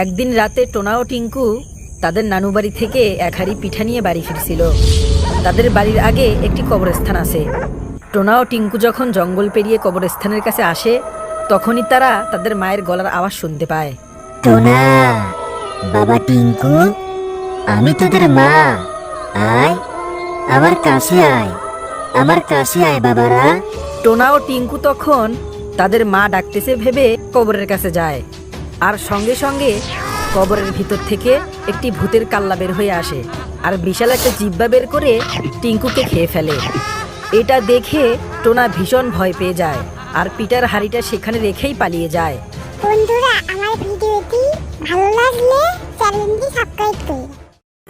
একদিন রাতে টোনা ও টিঙ্কু তাদের নানু বাড়ি থেকে এক হাড়ি পিঠা নিয়ে বাড়ি ফিরছিল। তাদের বাড়ির আগে একটি কবরস্থান আছে। টোনা ও টিঙ্কু যখন জঙ্গল পেরিয়ে কবরস্থানের কাছে আসে তখনই তারা তাদের মায়ের গলার আওয়াজ শুনতে পায়। টোনা বাবা টিঙ্কু আমি তোদের মা। আয় আমার কাছে আয় আমার কাছে আয় বাবারা। টোনা ও টিঙ্কু তখন তাদের মা ডাকতেছে ভেবে কবরের কাছে যায়। আর সঙ্গে সঙ্গে কবরের ভিতর থেকে একটি ভূতের কাল্লা বের হয়ে আসে আর বিশাল একটা জিব্বা বের করে টিঙ্কুকে খেয়ে ফেলে। এটা দেখে টোনা ভীষণ ভয় পেয়ে যায় আর পিটার হাড়িটা সেখানে রেখেই পালিয়ে যায়। বন্ধুরা, আমার ভিডিওটি ভালো লাগলে চ্যানেলটি সাবস্ক্রাইব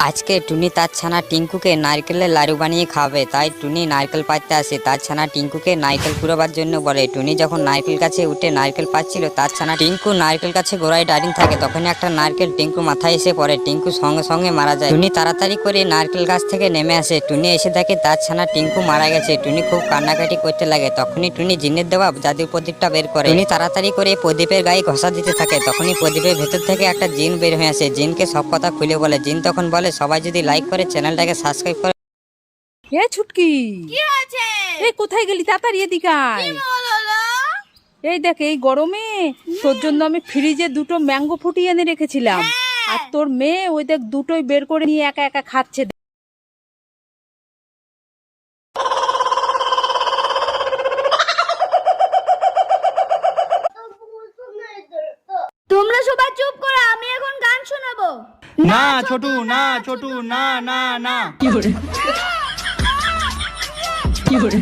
আজকে টুনি তার ছানা টিঙ্কুকে নারকেলের লাড়ু বানিয়ে খাবে, তাই টুনি নারকেল পাড়তে আসে। তার ছানা টিঙ্কুকে নারকেল কুড়োবার জন্য বলে। টুনি যখন নারকেল গাছে উঠে নারকেল পাচ্ছিল তার ছানা টিঙ্কু নারকেল গাছে গোড়ায় দাঁড়িয়ে থাকে, তখনই একটা নারকেল টিঙ্কু মাথায় এসে পড়ে। টিঙ্কু সঙ্গে সঙ্গে মারা যায়। টুনি তাড়াতাড়ি করে নারকেল গাছ থেকে নেমে আসে। টুনি এসে দেখে তার ছানা টিঙ্কু মারা গেছে। টুনি খুব কান্নাকাটি করতে লাগে। তখনই টুনি জিনের দেওয়া জাদু প্রদীপটা বের করে। টুনি তাড়াতাড়ি করে প্রদীপের গায়ে ঘষা দিতে থাকে। তখনই প্রদীপের ভেতর থেকে একটা জিন বের হয়ে আসে। জিনকে সব কথা খুলে বলে। জিন তখন বলে সবাই যদি লাইক করে চ্যানেলটাকে সাবস্ক্রাইব করে এ ছুটকি। কি হয়েছে? এ কোথায় গেলি? তাড়াতাড়ি এদিকে আয়। এই দেখ এই গরমে তোর জন্য আমি ফ্রিজে দুটো ম্যাঙ্গো ফুটিয়ে এনে রেখেছিলাম। আর তোর মেয়ে ওই দেখ দুটোই বের করে নিয়ে একা একা খাচ্ছে। তোমরা সবাই চুপ করো আমি এখন গান শোনাবো। না ছোটু না ছোটু না না না কি করে কি করে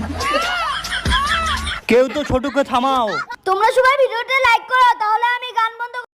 কেউ তো ছোটুকে থামাও। তোমরা সবাই ভিডিওটা লাইক করো তাহলে